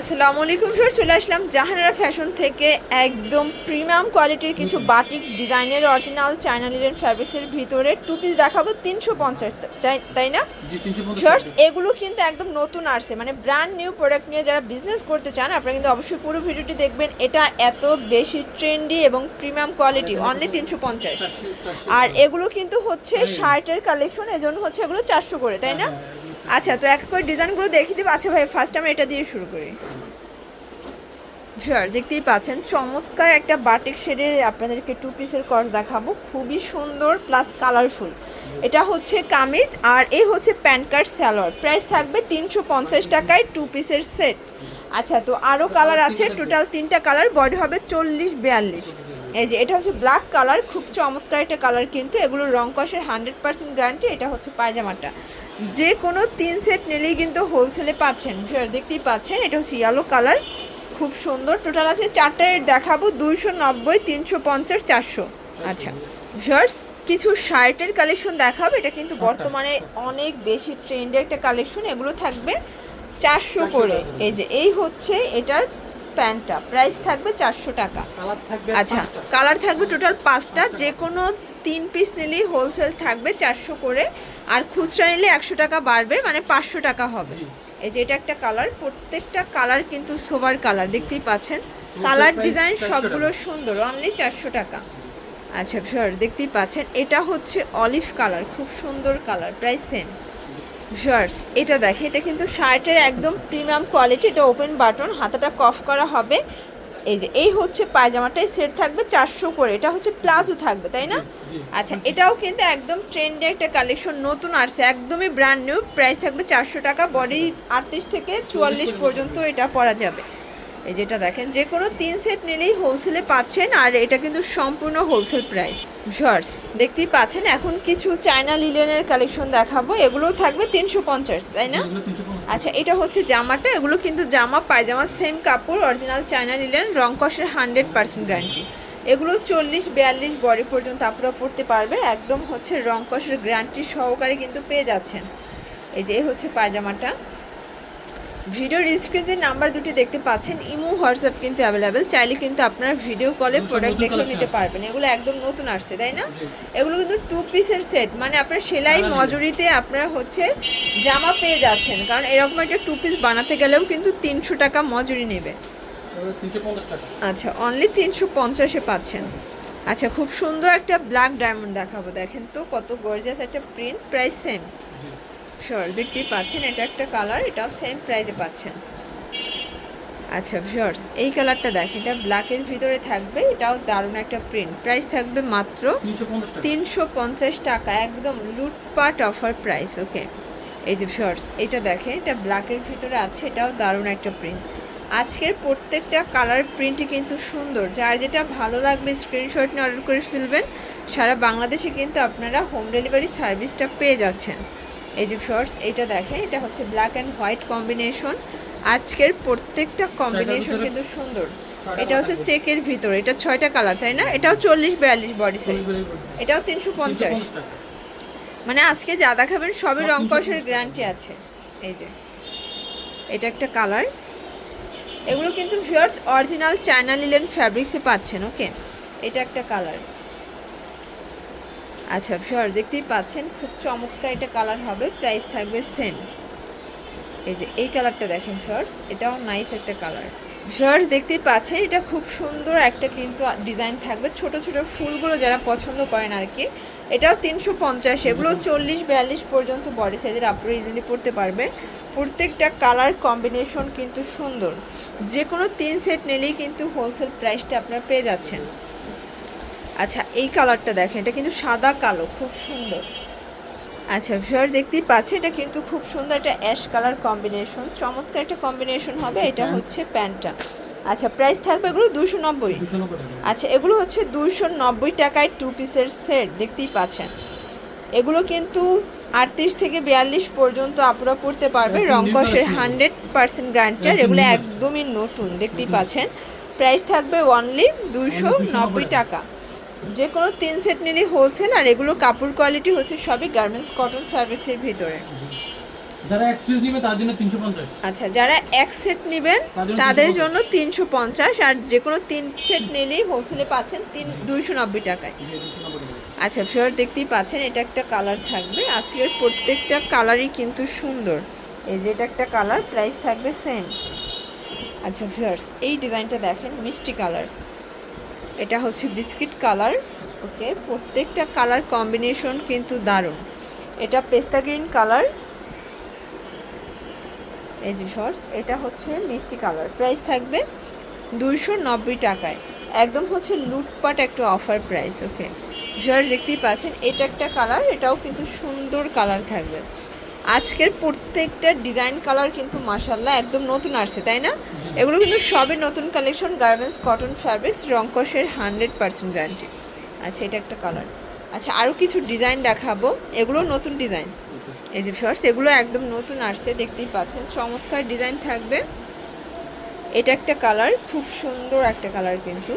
আসসালামু আলাইকুম স্যার চলে আসলাম জাহানারা ফ্যাশন থেকে একদম প্রিমিয়াম কোয়ালিটির কিছু বাটিক ডিজাইনের অরিজিনাল চায়না লিলেন ফ্যাব্রিক্সের ভিতরে টু পিস দেখাবো তিনশো পঞ্চাশ তাই না? শার্টস এগুলো কিন্তু একদম নতুন আসছে মানে ব্র্যান্ড নিউ প্রোডাক্ট নিয়ে যারা বিজনেস করতে চান আপনারা কিন্তু অবশ্যই পুরো ভিডিওটি দেখবেন। এটা এত বেশি ট্রেন্ডি এবং প্রিমিয়াম কোয়ালিটি অনলি তিনশো পঞ্চাশ। আর এগুলো কিন্তু হচ্ছে শার্টের কালেকশন এজন্য হচ্ছে এগুলো চারশো করে তাই না? আচ্ছা তো এক করে ডিজাইনগুলো দেখিয়ে দিব। আচ্ছা ভাই ফার্স্ট আমরা এটা দিয়ে শুরু করি। শিওর দেখতেই পাচ্ছেন, চমৎকার একটা বাটিক শেডে আপনাদেরকে টু পিসের কস দেখাবো। খুবই সুন্দর প্লাস কালারফুল এটা হচ্ছে কামিজ আর এই হচ্ছে প্যান্ট কার্ড স্যালোয়ার প্রাইস থাকবে তিনশো পঞ্চাশ টাকায় টু পিসের সেট আচ্ছা তো আরও কালার আছে টোটাল তিনটা কালার বডি হবে চল্লিশ বিয়াল্লিশ। এই যে, এটা হচ্ছে ব্ল্যাক কালার খুব চমৎকার একটা কালার কিন্তু। এগুলো রং কষের হান্ড্রেড পার্সেন্ট গ্যারান্টি এটা হচ্ছে পায়জামাটা। যে কোনো তিন সেট নিলেই কিন্তু হোলসেলে পাচ্ছেন। শিওর দেখতেই পাচ্ছেন এটা হচ্ছে ইয়েলো কালার খুব সুন্দর। টোটাল আছে চারটা রেট দেখাবো দুইশো নব্বই তিনশো পঞ্চাশ চারশো। আচ্ছা ভিউয়ার্স কিছু শার্টের কালেকশন দেখাবো এটা কিন্তু বর্তমানে অনেক বেশি ট্রেন্ডের একটা কালেকশন এগুলো থাকবে চারশো করে। এই যে এই হচ্ছে এটার প্যান্টটা প্রাইস থাকবে চারশো টাকা। আচ্ছা কালার থাকবে টোটাল পাঁচটা যে কোনো তিন পিস নিলেই হোলসেল থাকবে চারশো করে। আর খুচরা নিলে একশো টাকা বাড়বে মানে পাঁচশো টাকা হবে। এই যে এটা একটা কালার প্রত্যেকটা কালার কিন্তু সোবার কালার দেখতেই পাচ্ছেন? কালার ডিজাইন সবগুলো সুন্দর অনলি চারশো টাকা। আচ্ছা স্যার দেখতেই পাচ্ছেন। এটা হচ্ছে অলিভ কালার খুব সুন্দর কালার প্রাইস সেম শার্টস এটা দেখে এটা কিন্তু শার্টের একদম প্রিমিয়াম কোয়ালিটি এটা ওপেন বাটন হাতাটা কফ করা হবে। এই যে এই হচ্ছে পায়জামাটাই সেট থাকবে চারশো করে। এটা হচ্ছে প্লাজো থাকবে তাই না? আচ্ছা এটাও কিন্তু একদম ট্রেন্ডে একটা কালেকশন নতুন আসছে একদমই ব্র্যান্ড নিউ প্রাইস থাকবে চারশো টাকা বডি আটত্রিশ থেকে চুয়াল্লিশ পর্যন্ত। এটা পরা যাবে। এই যেটা দেখেন যে কোনো তিন সেট নিলেই হোলসেলে পাচ্ছেন আর এটা কিন্তু সম্পূর্ণ হোলসেল প্রাইস শর্টস দেখতেই পাচ্ছেন এখন কিছু চায়না লিলেনের কালেকশন দেখাবো এগুলোও থাকবে তিনশো পঞ্চাশ তাই না? আচ্ছা এটা হচ্ছে জামাটা এগুলো কিন্তু জামা পায়জামা সেম কাপড় অরিজিনাল চায়না নিলেন রং কষের হান্ড্রেড পার্সেন্ট গ্যারান্টি এগুলো চল্লিশ বিয়াল্লিশ বডি পর্যন্ত আপনারা পড়তে পারবে একদম হচ্ছে রং কষের গ্যারান্টি সহকারে কিন্তু পেয়ে যাচ্ছেন। এই যে হচ্ছে পায়জামাটা। ভিডিওর স্ক্রিনে যে নাম্বার দুটি দেখতে পাচ্ছেন ইমো হোয়াটসঅ্যাপ কিন্তু অ্যাভেলেবেল চাইলে কিন্তু আপনারা ভিডিও কলে প্রোডাক্ট দেখে নিতে পারবেন। এগুলো একদম নতুন আসছে তাই না? এগুলো কিন্তু টু পিসের সেট মানে আপনার সেলাই মজুরিতে আপনারা হচ্ছে জামা পেয়ে যাচ্ছেন। কারণ এরকম একটা টু পিস বানাতে গেলেও কিন্তু তিনশো টাকা মজুরি নেবে। আচ্ছা অনলি তিনশো পঞ্চাশে পাচ্ছেন। আচ্ছা খুব সুন্দর একটা ব্ল্যাক ডায়মন্ড দেখাবো। দেখেন তো কত গর্জিয়াস একটা প্রিন্ট প্রাইস সেম শিওর দেখতেই পাচ্ছেন এটা একটা কালার এটাও সেম প্রাইসে পাচ্ছেন। আচ্ছা শিওর্স এই কালারটা দেখেন এটা ব্ল্যাকের ভিতরে থাকবে এটাও দারুণ একটা প্রিন্ট প্রাইস থাকবে মাত্র তিনশো পঞ্চাশ টাকা। একদম লুটপাট অফার প্রাইস ওকে এই যে শর্টস এটা দেখেন এটা ব্ল্যাকের ভিতরে আছে এটাও দারুণ একটা প্রিন্ট আজকের প্রত্যেকটা কালার প্রিন্টই কিন্তু সুন্দর। যার যেটা ভালো লাগবে স্ক্রিনশট নিয়ে অর্ডার করে ফেলবেন। সারা বাংলাদেশে কিন্তু আপনারা হোম ডেলিভারি সার্ভিসটা পেয়ে যাচ্ছেন। এই যে শর্টস এটা দেখেন এটা হচ্ছে ব্ল্যাক অ্যান্ড হোয়াইট কম্বিনেশন আজকের প্রত্যেকটা কম্বিনেশন কিন্তু সুন্দর। এটা হচ্ছে চেকের ভিতর এটা ছয়টা কালার তাই না? এটাও চল্লিশ বিয়াল্লিশ বডি সাইজ এটাও তিনশো পঞ্চাশ। মানে আজকে যা দেখাবেন সবই সব রং কষের গ্যারান্টি আছে। এই যে এটা একটা কালার এগুলো কিন্তু ভিউয়ার্স অরিজিনাল চায়না লিলেন ফ্যাব্রিক্সে পাচ্ছেন ওকে এটা একটা কালার আচ্ছা ভিউয়ার, দেখতেই পাচ্ছেন, খুব চমৎকার এটা কালার হবে, প্রাইস থাকবে সেম এই যে, এই কালারটা দেখেন, ভিউয়ার্স, এটাও নাইস একটা কালার। ভিউয়ার্স, দেখতেই পাচ্ছেন, এটা খুব সুন্দর একটা কিন্তু ডিজাইন থাকবে, ছোট ছোট ফুলগুলো যারা পছন্দ করেন আর কি, এটাও তিনশো পঞ্চাশ, এগুলো চল্লিশ, বিয়াল্লিশ পর্যন্ত বডি সাইজের আপনারা ইজিলি পড়তে পারবে। প্রত্যেকটা কালার কম্বিনেশন কিন্তু সুন্দর। যে কোনো তিন সেট নিলেই কিন্তু হোলসেল প্রাইসটা আপনারা পেয়ে যাচ্ছেন। আচ্ছা এই কালারটা দেখেন এটা কিন্তু সাদা কালো খুব সুন্দর। আচ্ছা ভিউয়ার দেখতেই পাচ্ছি এটা কিন্তু খুব সুন্দর একটা অ্যাশ কালার কম্বিনেশন চমৎকার একটা কম্বিনেশন হবে এটা হচ্ছে প্যান্টটা। আচ্ছা প্রাইস থাকবে এগুলো দুশো নব্বই। আচ্ছা এগুলো হচ্ছে দুশো নব্বই টাকায় টু পিসের সেট দেখতেই পাচ্ছেন। এগুলো কিন্তু আটত্রিশ থেকে বিয়াল্লিশ পর্যন্ত আপনারা পড়তে পারবে একদম রং new কষের collection। হান্ড্রেড পার্সেন্ট গ্যারান্টার এগুলো একদমই নতুন দেখতেই পাচ্ছেন। প্রাইস থাকবে অনলি দুশো নব্বই টাকা। যে কোনো তিন সেট নিলেই হোলসেল আর এগুলো কাপড় কোয়ালিটি হচ্ছে সবই গার্মেন্টস কটন ফ্যাব্রিক্সের ভিতরে। যারা এক পিস নিবে তার জন্য তিনশো পঞ্চাশ। আচ্ছা যারা এক সেট নেবেন তাদের জন্য 350 তিনশো পঞ্চাশ। আর যে কোনো তিন সেট নিলেই হোলসেলে পাচ্ছেন তিন দুইশো নব্বই টাকায়। আচ্ছা ফিওর দেখতেই পাচ্ছেন এটা একটা কালার থাকবে। আজকের প্রত্যেকটা কালারই কিন্তু সুন্দর। এই যে এটা একটা কালার প্রাইস থাকবে সেম আচ্ছা ফিওর্স এই ডিজাইনটা দেখেন মিষ্টি কালার এটা হচ্ছে বিস্কিট কালার, ওকে? প্রত্যেকটা কালার কম্বিনেশন কিন্তু দারুণ। এটা পেস্তা গ্রিন কালার। এই যে শর্টস, এটা হচ্ছে মিষ্টি কালার। প্রাইস থাকবে দুইশো নব্বই টাকায়। একদম হচ্ছে লুটপাট একটা অফার প্রাইস, ওকে? ভিউয়ার দেখতেই পাচ্ছেন, এটা একটা কালার, এটাও কিন্তু সুন্দর কালার থাকবে। আজকের প্রত্যেকটা ডিজাইন কালার কিন্তু মাসাল্লাহ একদম নতুন আসছে, তাই না? এগুলো কিন্তু সবই নতুন কালেকশন গার্মেন্টস কটন ফ্যাব্রিক্স রংকসের হান্ড্রেড পার্সেন্ট গ্যারান্টি আচ্ছা এটা একটা কালার আচ্ছা আরও কিছু ডিজাইন দেখাবো। এগুলো নতুন ডিজাইন এই যে ফার্স্ট এগুলো একদম নতুন আসছে, দেখতেই পাচ্ছেন। চমৎকার ডিজাইন থাকবে। এটা একটা কালার খুব সুন্দর একটা কালার কিন্তু।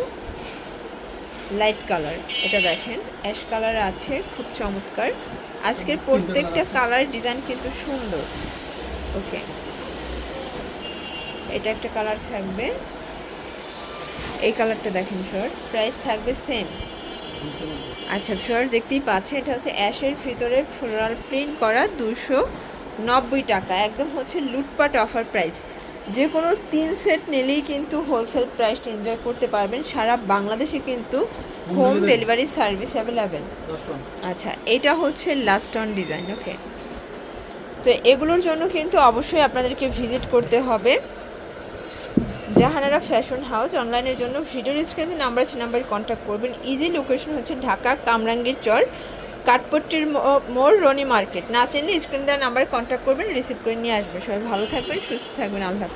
লাইট কালার, এটা দেখেন। অ্যাশ কালার আছে, খুব চমৎকার। আজকের প্রত্যেকটা কালার ডিজাইন কিন্তু সুন্দর। ওকে। এটা একটা কালার থাকবে। এই কালারটা দেখেন শর্টস প্রাইস থাকবে সেম আচ্ছা শর্টস দেখতেই পাচ্ছেন, এটা হচ্ছে অ্যাশের ভিতরে ফ্লোরাল প্রিন্ট করা দুশো নব্বই টাকা। একদম হচ্ছে লুটপাট অফার প্রাইস যে কোনো তিন সেট নিলেই কিন্তু হোলসেল প্রাইসটা এনজয় করতে পারবেন। সারা বাংলাদেশে কিন্তু হোম ডেলিভারি সার্ভিস অ্যাভেলেবেল আচ্ছা এটা হচ্ছে লাস্ট অন ডিজাইন ওকে তো এগুলোর জন্য কিন্তু অবশ্যই আপনাদেরকে ভিজিট করতে হবে। জাহানারা ফ্যাশন হাউস অনলাইনের জন্য ভিডিওর স্ক্রিনে নাম্বার আছে নাম্বারে কন্ট্যাক্ট করবেন। ইজি লোকেশন হচ্ছে ঢাকা কামরাঙ্গীর চর। কাঠপট্টির মোড় রনি মার্কেট। না চিনলে স্ক্রিন দেওয়ার নাম্বারে কন্ট্যাক্ট করবেন রিসিভ করে নিয়ে আসবে সবাই ভালো থাকবেন, সুস্থ থাকবেন, আল্লাহ